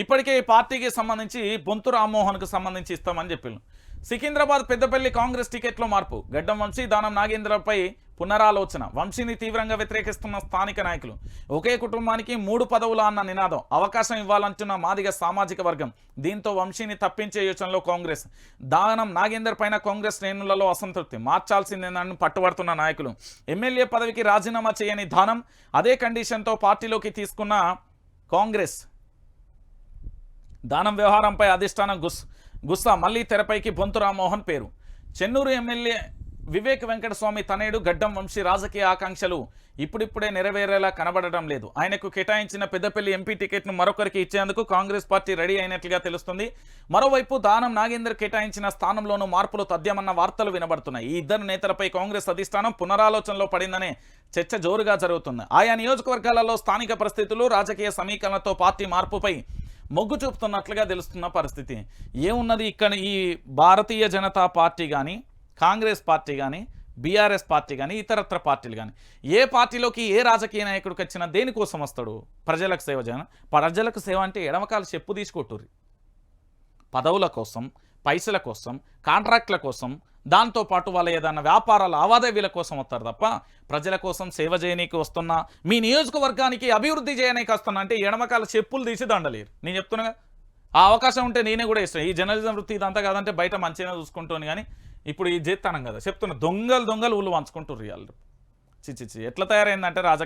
ఇప్పటికే ఈ పార్టీకి సంబంధించి బొంతు రామ్మోహన్కు సంబంధించి ఇస్తామని చెప్పిండు సికింద్రాబాద్ పెద్దపల్లి కాంగ్రెస్ టికెట్లో మార్పు. గడ్డం వంశీ దానం నాగేంద్రపై పునరాలోచన. వంశీని తీవ్రంగా వ్యతిరేకిస్తున్న స్థానిక నాయకులు. ఒకే కుటుంబానికి మూడు పదవుల అన్న నినాదం. అవకాశం ఇవ్వాలంటున్న మాదిగ సామాజిక వర్గం. దీంతో వంశీని తప్పించే యోచనలో కాంగ్రెస్. దానం నాగేందర్ పైన కాంగ్రెస్ శ్రేణులలో అసంతృప్తి. మార్చాల్సిందేనని పట్టుబడుతున్న నాయకులు. ఎమ్మెల్యే పదవికి రాజీనామా చేయని దానం అదే కండిషన్తో పార్టీలోకి తీసుకున్న కాంగ్రెస్. దానం వ్యవహారంపై అధిష్టానం గుస్ గుస్సా మళ్ళీ తెరపైకి బొంతు రామ్మోహన్ పేరు. చెన్నూరు ఎమ్మెల్యే వివేక్ వెంకటస్వామి తనయుడు గడ్డం వంశీ రాజకీయ ఆకాంక్షలు ఇప్పుడిప్పుడే నెరవేరేలా కనబడటం లేదు. ఆయనకు కేటాయించిన పెద్దపల్లి ఎంపీ టికెట్ను మరొకరికి ఇచ్చేందుకు కాంగ్రెస్ పార్టీ రెడీ అయినట్లుగా తెలుస్తుంది. మరోవైపు దానం నాగేందర్ కేటాయించిన స్థానంలోనూ మార్పులు తథ్యమన్న వార్తలు వినబడుతున్నాయి. ఈ ఇద్దరు నేతలపై కాంగ్రెస్ అధిష్టానం పునరాలోచనలో పడిందనే చర్చ జోరుగా జరుగుతుంది. ఆయా నియోజకవర్గాలలో స్థానిక పరిస్థితులు రాజకీయ సమీకరణతో పార్టీ మార్పుపై మొగ్గు చూపుతున్నట్లుగా తెలుస్తున్న పరిస్థితి. ఏమున్నది ఇక్కడ ఈ భారతీయ జనతా పార్టీ కానీ కాంగ్రెస్ పార్టీ కానీ బీఆర్ఎస్ పార్టీ కానీ ఇతరత్ర పార్టీలు కానీ ఏ పార్టీలోకి ఏ రాజకీయ నాయకుడికి వచ్చినా దేనికోసం వస్తాడు? ప్రజలకు సేవ జన ప్రజలకు సేవ అంటే ఎడమకాలు చెప్పు తీసుకొట్టుర్రి. పదవుల కోసం పైసల కోసం కాంట్రాక్ట్ల కోసం దాంతోపాటు వాళ్ళ ఏదైనా వ్యాపార లావాదేవీల కోసం వస్తారు తప్ప ప్రజల కోసం సేవ చేయనీకి వస్తున్నా మీ నియోజకవర్గానికి అభివృద్ధి చేయనీకి వస్తున్నా అంటే ఎడమకాల చెప్పులు తీసి దండలేరు. నేను చెప్తున్నా ఆ అవకాశం ఉంటే నేనే కూడా ఇష్టం ఈ జర్నలిజం వృత్తి ఇదంతా కాదంటే బయట మంచిగా చూసుకుంటాను కానీ ఇప్పుడు ఇది చేస్తాను కదా. చెప్తున్నా దొంగలు దొంగలు ఊళ్ళు పంచుకుంటారు వాళ్ళు చిచ్చి చి ఎట్లా తయారైందంటే రాజకీయ